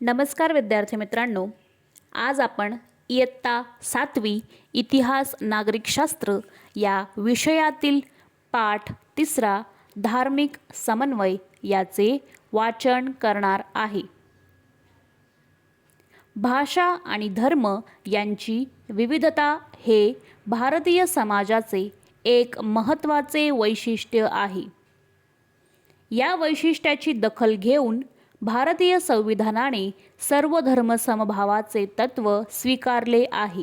नमस्कार विद्यार्थी मित्रांनो. आज आपण इयत्ता सातवी इतिहास नागरिकशास्त्र या विषयातील पाठ तिसरा धार्मिक समन्वय याचे वाचन करणार आहे. भाषा आणि धर्म यांची विविधता हे भारतीय समाजाचे एक महत्त्वाचे वैशिष्ट्य आहे. या वैशिष्ट्याची दखल घेऊन भारतीय संविधानाने सर्व धर्मसमभावाचे तत्व स्वीकारले आहे.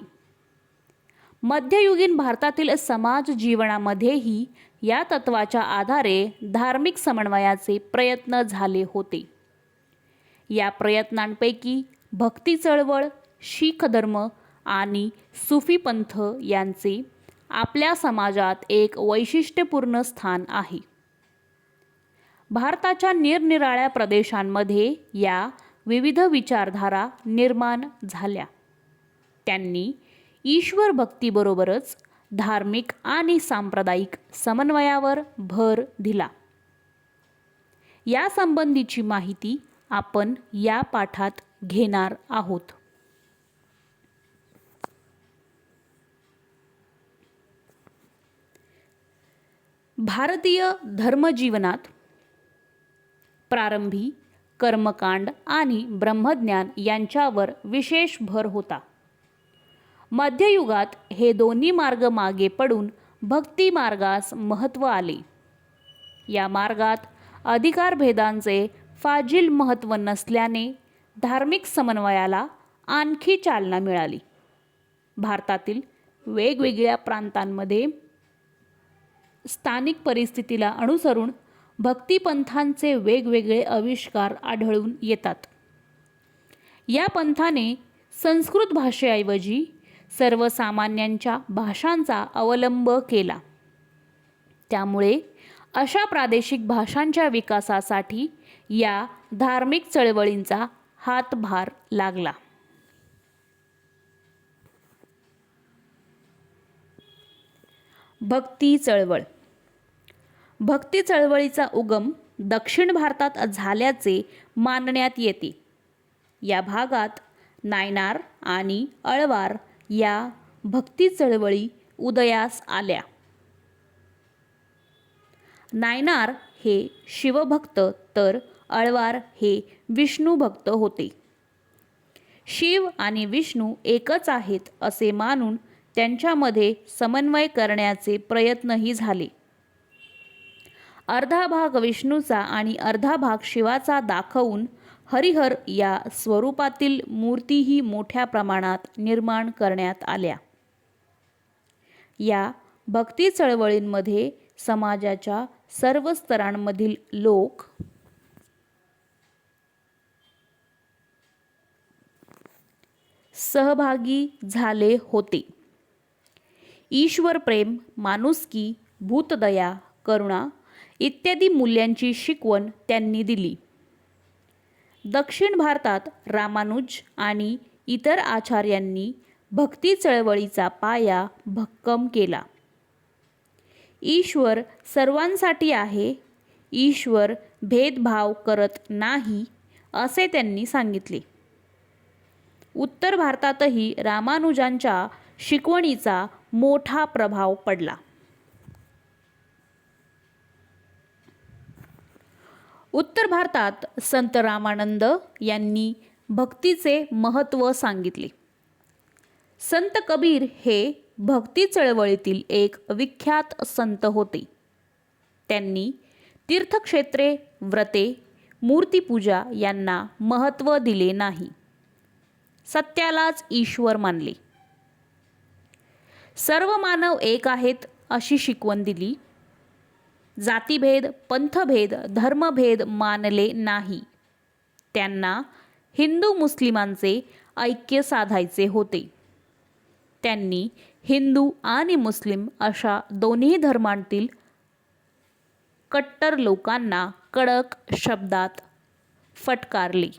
मध्ययुगीन भारतातील समाज जीवनामध्येही या तत्वाच्या आधारे धार्मिक समन्वयाचे प्रयत्न झाले होते. या प्रयत्नांपैकी भक्ती चळवळ शीख धर्म आणि सुफी पंथ यांचे आपल्या समाजात एक वैशिष्ट्यपूर्ण स्थान आहे. भारताच्या निरनिराळ्या प्रदेशांमध्ये या विविध विचारधारा निर्माण झाल्या. त्यांनी ईश्वर भक्तीबरोबरच धार्मिक आणि सांप्रदायिक समन्वयावर भर दिला. यासंबंधीची माहिती आपण या पाठात घेणार आहोत. भारतीय धर्मजीवनात प्रारंभी कर्मकांड आणि ब्रह्मज्ञान यांच्यावर विशेष भर होता. मध्ययुगात हे दोन्ही मार्ग मागे पडून भक्ती मार्गास महत्त्व आले. या मार्गात अधिकारभेदांचे फाजील महत्त्व नसल्याने धार्मिक समन्वयाला आणखी चालना मिळाली. भारतातील वेगवेगळ्या प्रांतांमध्ये स्थानिक परिस्थितीला अनुसरून भक्तिपंथांचे वेगवेगळे आविष्कार आढळून येतात. या पंथाने संस्कृत भाषेऐवजी सर्वसामान्यांच्या भाषांचा अवलंब केला. त्यामुळे अशा प्रादेशिक भाषांच्या विकासासाठी या धार्मिक चळवळींचा हातभार लागला. भक्ती चळवळ भक्ती चळवळीचा उगम दक्षिण भारतात झाल्याचे मानण्यात येते. या भागात नायनार आणि अळवार या भक्ती चळवळी उदयास आल्या. नायनार हे शिवभक्त तर अळवार हे विष्णू भक्त होते. शिव आणि विष्णू एकच आहेत असे मानून त्यांच्यामध्ये समन्वय करण्याचे प्रयत्नही झाले. अर्धा भाग विष्णूचा आणि अर्धा भाग शिवाचा दाखवून हरिहर या स्वरूपातील मूर्तीही मोठ्या प्रमाणात निर्माण करण्यात आल्या. या भक्ती चळवळींमध्ये समाजाच्या सर्व स्तरांमधील लोक सहभागी झाले होते. ईश्वर प्रेम माणुसकी भूतदया करुणा इत्यादी मूल्यांची शिकवण त्यांनी दिली. दक्षिण भारतात रामानुज आणि इतर आचार्यांनी भक्ती चळवळीचा पाया भक्कम केला. ईश्वर सर्वांसाठी आहे ईश्वर भेदभाव करत नाही असे त्यांनी सांगितले. उत्तर भारतातही रामानुजांच्या शिकवणीचा मोठा प्रभाव पडला. उत्तर भारतात संत रामानंद यांनी भक्तीचे महत्त्व सांगितले. संत कबीर हे भक्ती चळवळीतील एक विख्यात संत होते. त्यांनी तीर्थक्षेत्रे व्रते मूर्तीपूजा यांना महत्त्व दिले नाही. सत्यालाच ईश्वर मानले. सर्व मानव एक आहेत अशी शिकवण दिली. जातीभेद पंथभेद धर्मभेद मानले नाही. त्यांना हिंदू मुस्लिमांचे ऐक्य साधायचे होते. त्यांनी हिंदू आणि मुस्लिम अशा दोन्ही धर्मांतील कट्टर लोकांना कडक शब्दात फटकारले.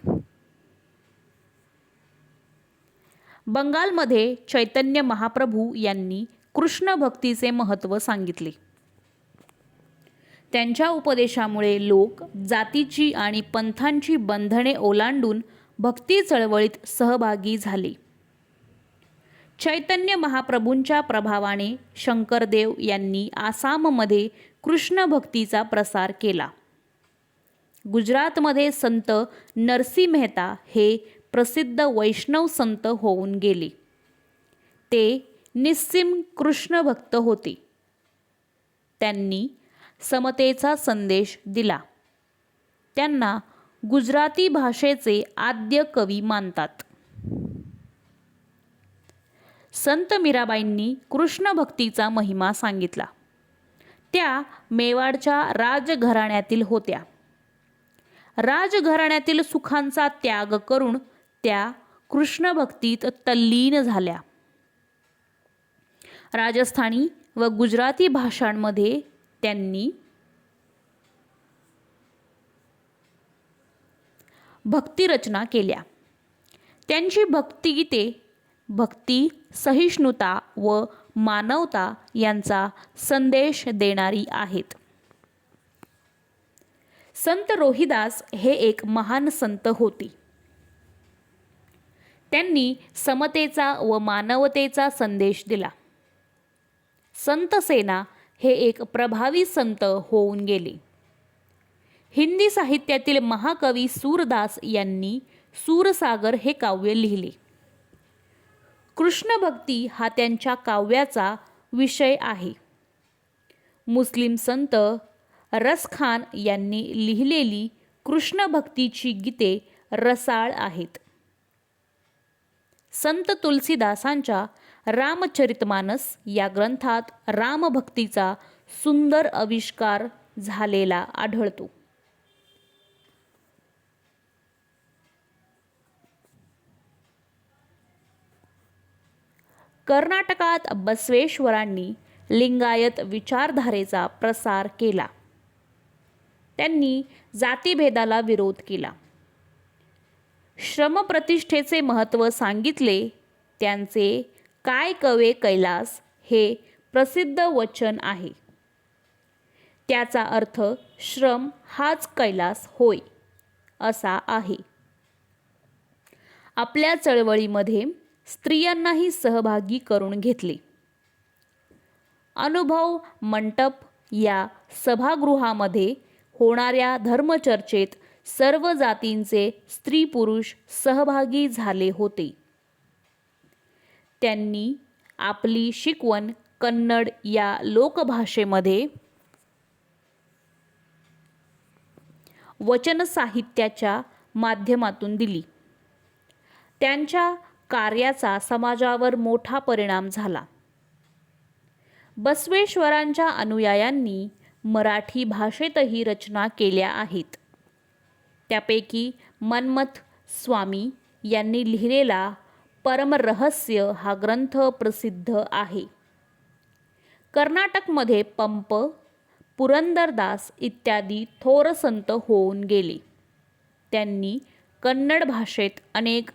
बंगालमध्ये चैतन्य महाप्रभू यांनी कृष्ण भक्तीचे महत्त्व सांगितले. त्यांच्या उपदेशामुळे लोक जातीची आणि पंथांची बंधने ओलांडून भक्ती चळवळीत सहभागी झाले. चैतन्य महाप्रभूंच्या प्रभावाने शंकरदेव यांनी आसाममध्ये कृष्ण भक्तीचा प्रसार केला. गुजरातमध्ये संत नरसी मेहता हे प्रसिद्ध वैष्णव संत होऊन गेले. ते निस्सिम कृष्ण भक्त होते. त्यांनी समतेचा संदेश दिला. त्यांना गुजराती भाषेचे आद्य कवी मानतात. संत मीराबाईंनी कृष्ण भक्तीचा महिमा सांगितला. त्या मेवाडच्या राजघराण्यातील होत्या. राजघराण्यातील सुखांचा त्याग करून त्या कृष्ण भक्तीत तल्लीन झाल्या. राजस्थानी व गुजराती भाषांमध्ये त्यांनी भक्तिरचना केल्या. त्यांची भक्तिगीते भक्ती सहिष्णुता व मानवता यांचा संदेश देणारी आहेत. संत रोहिदास हे एक महान संत होते. त्यांनी समतेचा व मानवतेचा संदेश दिला. संत सेना हे एक प्रभावी संत होऊन गेले. हिंदी साहित्यातील महाकवी सूरदास यांनी सूरसागर हे काव्य लिहिले. कृष्णभक्ती हा त्यांच्या काव्याचा विषय आहे. मुस्लिम संत रसखान यांनी लिहिलेली कृष्णभक्तीची गीते रसाळ आहेत. संत तुलसीदासांच्या रामचरितमानस या ग्रंथात रामभक्तीचा सुंदर आविष्कार झालेला आढळतो. कर्नाटकात बसवेश्वरांनी लिंगायत विचारधारेचा प्रसार केला. त्यांनी जातीभेदाला विरोध केला. श्रमप्रतिष्ठेचे महत्त्व सांगितले त्यांचे काय कवे कैलास हे प्रसिद्ध वचन आहे. त्याचा अर्थ श्रम हाच कैलास होय असा आहे. आपल्या चळवळीमध्ये स्त्रियांनाही सहभागी करून घेतले. अनुभव मंटप या सभागृहामध्ये होणाऱ्या धर्मचर्चेत सर्व जातींचे स्त्री पुरुष सहभागी झाले होते. त्यांनी आपली शिकवण कन्नड या लोकभाषेमध्ये वचन साहित्याच्या माध्यमातून दिली. त्यांच्या कार्याचा समाजावर मोठा परिणाम झाला. बसवेश्वरांच्या अनुयायांनी मराठी भाषेतही रचना केल्या आहेत. त्यापैकी मन्मथ स्वामी यांनी लिहिलेला परमरहस्य हा ग्रंथ प्रसिद्ध आहे. कर्नाटकमध्ये पंप पुरंदरदास इत्यादी थोर संत होऊन गेले. त्यांनी कन्नड भाषेत अनेक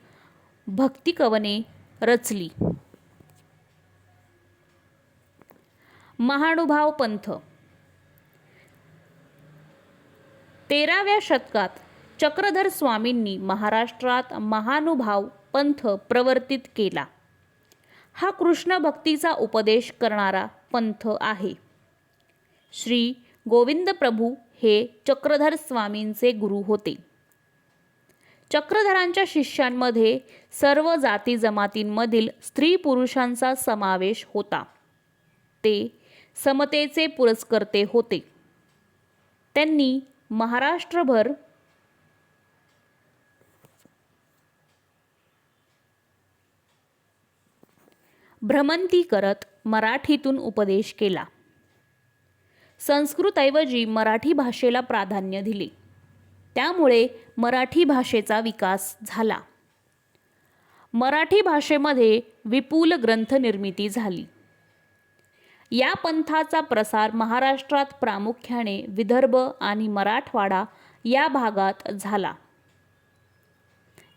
भक्तिकवने रचली. महानुभाव पंथ. तेराव्या शतकात चक्रधर स्वामींनी महाराष्ट्रात महानुभाव पंथ प्रवर्तित केला. हा कृष्ण भक्तीचा उपदेश करणारा पंथ आहे. श्री गोविंद प्रभू हे चक्रधर स्वामींचे गुरु होते. चक्रधरांच्या शिष्यांमध्ये सर्व जाती जमातींमधील स्त्री पुरुषांचा समावेश होता. ते समतेचे पुरस्कर्ते होते. त्यांनी महाराष्ट्रभर भ्रमंती करत मराठीतून उपदेश केला. संस्कृतऐवजी मराठी भाषेला प्राधान्य दिले. त्यामुळे मराठी भाषेचा विकास झाला. मराठी भाषेमध्ये विपुल ग्रंथ निर्मिती झाली. या पंथाचा प्रसार महाराष्ट्रात प्रामुख्याने विदर्भ आणि मराठवाडा या भागात झाला.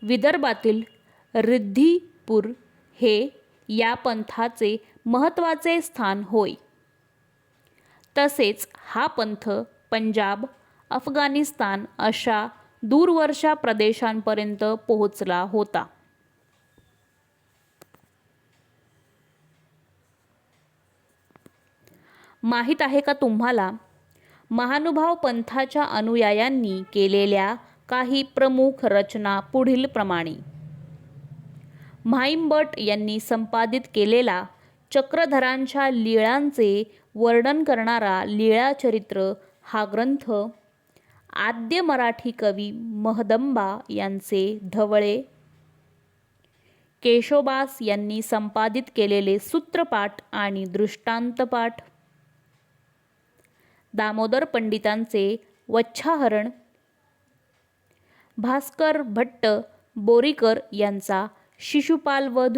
विदर्भातील रिद्धीपूर हे या पंथाचे महत्त्वाचे स्थान होय. तसेच हा पंथ पंजाब अफगाणिस्तान अशा दूरवरच्या प्रदेशांपर्यंत पोहोचला होता. माहीत आहे का तुम्हाला? महानुभाव पंथाच्या अनुयायांनी केलेल्या काही प्रमुख रचना पुढील प्रमाणे म्हाईंभट यांनी संपादित केलेला चक्रधरांच्या लीळांचे वर्णन करणारा लीळाचरित्र हा ग्रंथ आद्य मराठी कवी महदंबा यांचे धवळे केशोबास यांनी संपादित केलेले सूत्रपाठ आणि दृष्टांतपाठ. दामोदर पंडितांचे वच्छाहरण. भास्कर भट्ट बोरीकर यांचा शिशुपालवध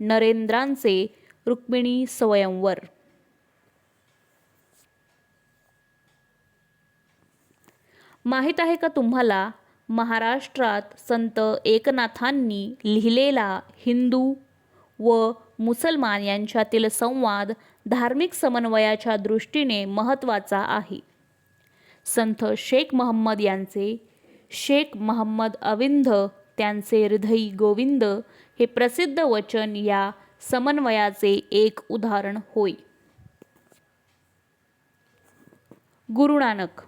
नरेंद्रांचे रुक्मिणी स्वयंवर. माहीत आहे का तुम्हाला महाराष्ट्रात संत एकनाथांनी लिहिलेला हिंदू व मुसलमान यांच्यातील संवाद धार्मिक समन्वयाच्या दृष्टीने महत्त्वाचा आहे. संत शेख महम्मद यांचे शेख महम्मद अविंध त्यांचे हृदयी गोविंद हे प्रसिद्ध वचन या समन्वयाचे एक उदाहरण होय. गुरु नानक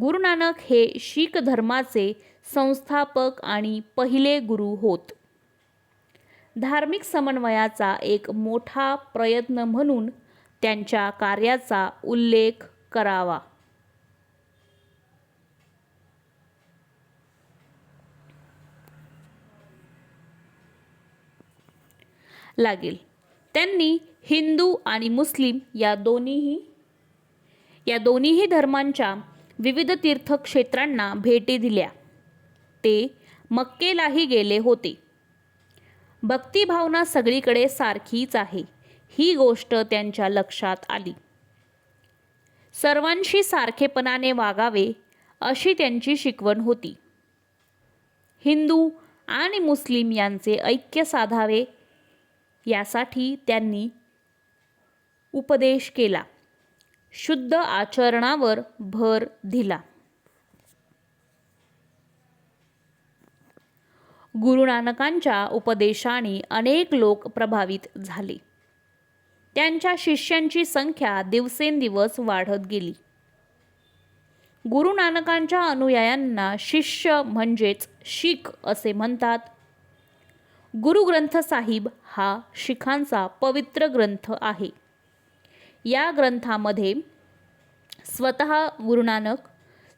गुरु नानक हे शीख धर्माचे संस्थापक आणि पहिले गुरु होत. धार्मिक समन्वयाचा एक मोठा प्रयत्न म्हणून त्यांच्या कार्याचा उल्लेख करावा. लागेल. त्यांनी हिंदू आणि मुस्लिम या दोन्हीही या दोन्हीही धर्मांच्या विविध तीर्थक्षेत्रांना भेटी दिल्या. ते मक्केलाही गेले होते. भक्तिभावना सगळीकडे सारखीच आहे. ही गोष्ट त्यांच्या लक्षात आली. सर्वांशी सारखेपणाने वागावे अशी त्यांची शिकवण होती. हिंदू आणि मुस्लिम यांचे ऐक्य साधावे यासाठी त्यांनी उपदेश केला. शुद्ध आचरणावर भर दिला. गुरु नानकांच्या उपदेशाने अनेक लोक प्रभावित झाले. त्यांच्या शिष्यांची संख्या दिवसेंदिवस वाढत गेली. गुरु नानकांच्या अनुयायांना शिष्य म्हणजेच शीख असे म्हणतात. गुरु ग्रंथ साहिब हा शिखांचा पवित्र ग्रंथ आहे. या ग्रंथामध्ये स्वतः गुरुनानक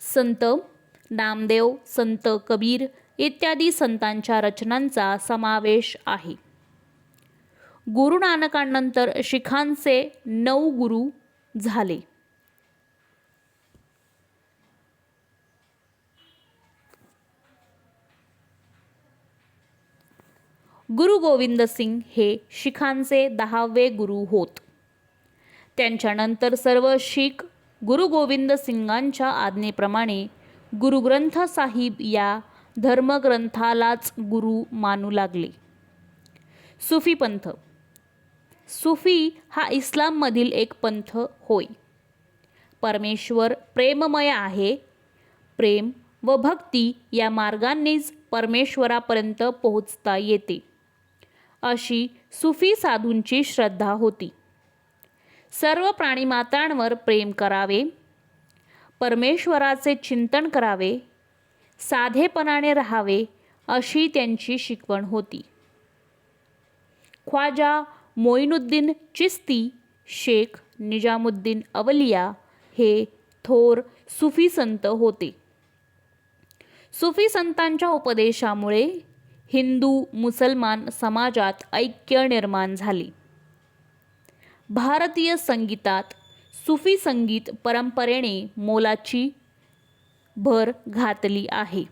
संत नामदेव संत कबीर इत्यादी संतांच्या रचनांचा समावेश आहे. गुरुनानकांनंतर शिखांचे नऊ गुरु झाले. गुरु गोविंद सिंग हे शिखांचे दहावे गुरु होत. त्यांच्यानंतर सर्व शीख गुरु गोविंद सिंगांच्या आज्ञेप्रमाणे गुरुग्रंथ साहिब या धर्मग्रंथालाच गुरु मानू लागले. सुफी पंथ. सुफी हा इस्लाममधील एक पंथ होय. परमेश्वर प्रेममय आहे. प्रेम व भक्ती या मार्गांनीच परमेश्वरापर्यंत पोहोचता येते. अशी सुफी साधूंची श्रद्धा होती. सर्व प्राणीमात्रांवर प्रेम करावे परमेश्वराचे चिंतन करावे साधेपणाने राहावे अशी त्यांची शिकवण होती. ख्वाजा मोईनुद्दीन चिस्ती शेख निजामुद्दीन अवलिया हे थोर सुफी संत होते. सुफी संतांच्या उपदेशामुळे हिंदू मुसलमान समाजात ऐक्य निर्माण झाले. भारतीय संगीतात सुफी संगीत परंपरेने मोलाची भर घातली आहे.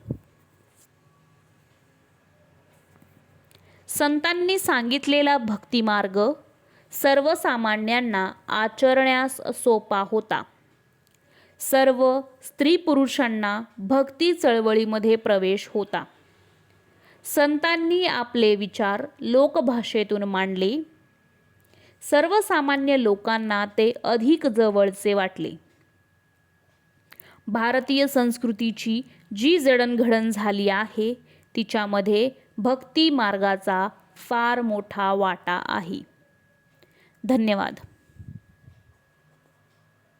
संतांनी सांगितलेला भक्तिमार्ग सर्वसामान्यांना आचरण्यास सोपा होता. सर्व स्त्री पुरुषांना भक्ती चळवळीमध्ये प्रवेश होता. संतांनी आपले विचार लोकभाषेतून मांडले. सर्वसामान्य लोकांना ते अधिक जवळचे वाटले. भारतीय संस्कृतीची जी जडणघडण झाली आहे तिच्यामध्ये भक्ती मार्गाचा फार मोठा वाटा आहे. धन्यवाद.